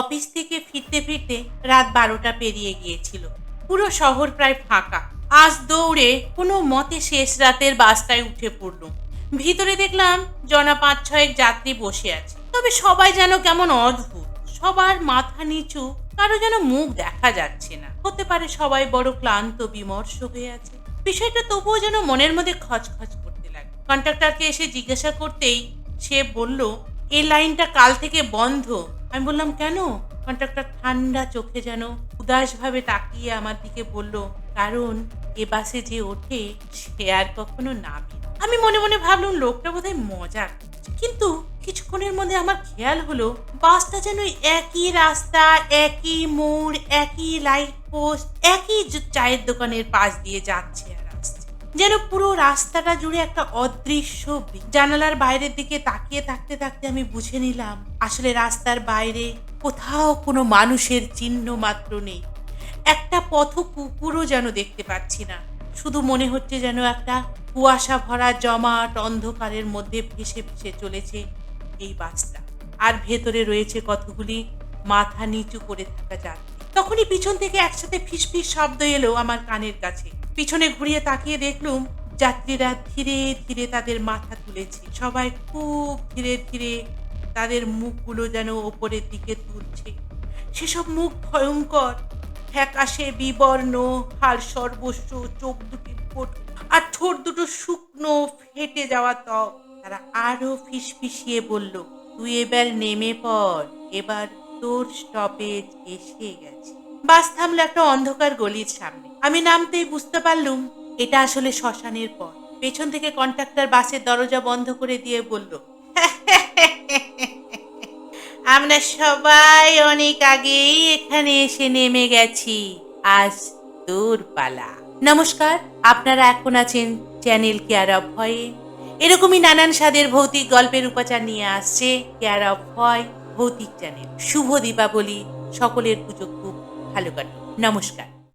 Office থেকে ফিরতে ফিরতে রাত বারোটা পেরিয়ে গিয়েছিল। পুরো শহর প্রায় ফাঁকা। আজ দৌড়ে কোনো মতে শেষ রাতের বাসটায় উঠে পড়লুম। ভিতরে দেখলাম জনা পাঁচ ছয়েক যাত্রী বসে আছে। তবে সবাই যেন কেমন অদ্ভুত। সবার মাথা নিচু, কারও যেন মুখ দেখা যাচ্ছে না। হতে পারে সবাই বড় ক্লান্ত, বিমর্ষ হয়ে আছে। বিষয়টা তবুও যেন মনের মধ্যে খচখচ করতে লাগে। কন্ট্রাক্টরকে এসে জিজ্ঞাসা করতেই সে বলল এই লাইনটা কাল থেকে বন্ধ। আমি বললাম, কেন কন্ট্রাক্টর ঠান্ডা চোখে যেন উদাসভাবে তাকিয়ে আমার দিকে বলল, কারণ এ বাসে যে ওঠে, সে আর কখনো নামে। আমি মনে মনে ভাবলাম, লোকটা বোধহয় মজা। কিন্তু কিছুক্ষণের মধ্যে আমার খেয়াল হলো, বাসটা যেন একই রাস্তা, একই মোড়, একই লাইট পোস্ট, একই চায়ের দোকানের পাশ দিয়ে যাচ্ছে যেন পুরো রাস্তাটা জুড়ে একটা অদৃশ্য জানালার বাইরের দিকে তাকিয়ে থাকতে থাকতে আমি বুঝে নিলাম, আসলে রাস্তার বাইরে কোথাও কোনো মানুষের চিহ্ন মাত্র নেই। একটা পথ কুকুরও যেন দেখতে পাচ্ছি না। শুধু মনে হচ্ছে যেন একটা কুয়াশা ভরা জমাট অন্ধকারের মধ্যে ভেসে ভেসে চলেছে এই বাসটা। আর ভেতরে রয়েছে কতগুলি মাথা নিচু করে থাকা যাত্রী। তখনই পিছন থেকে একসাথে ফিসফিস শব্দ এলো আমার কানের কাছে। পিছনে ঘুরিয়ে তাকিয়ে দেখলুম যাত্রীরা ধীরে ধীরে তাদের মাথা তুলেছে। সবাই খুব ধীরে ধীরে তাদের মুখগুলো যেন ওপরের দিকে তুলছে। সেসব মুখ ভয়ঙ্কর। ফ্যাকাশে বিবর্ণ হাল সর্বস্ব, চোখ দুটি ফোট আর ঠোঁট দুটো শুকনো, ফেটে যাওয়া ত্বক। তারা আরও ফিসফিসিয়ে বলল, তুই এবার নেমে পড়। এবার তোর স্টপেজ এসে গেছে। বাস থামলো একটা অন্ধকার গলির সামনে। আমি নামতেই বুঝতে পারলুম, এটা আসলে শ্মশানের পথ। পেছন থেকে কন্ট্রাক্টর বাসের দরজা বন্ধ করে দিয়ে বলল, আমরা সবাই অনেক আগেই এখানে এসে নেমে গেছি। আজ তোর পালা। নমস্কার, আপনারা এখন আছেন চ্যানেল কেয়ার অফ ভয়ে। এরকমই নানান স্বাদের ভৌতিক গল্পের উপাচার নিয়ে আসছে কেয়ার অফ ভয় ভৌতিক চ্যানেল। শুভ দীপাবলি, সকলের পুজো খুব ভালো কাটুক। নমস্কার।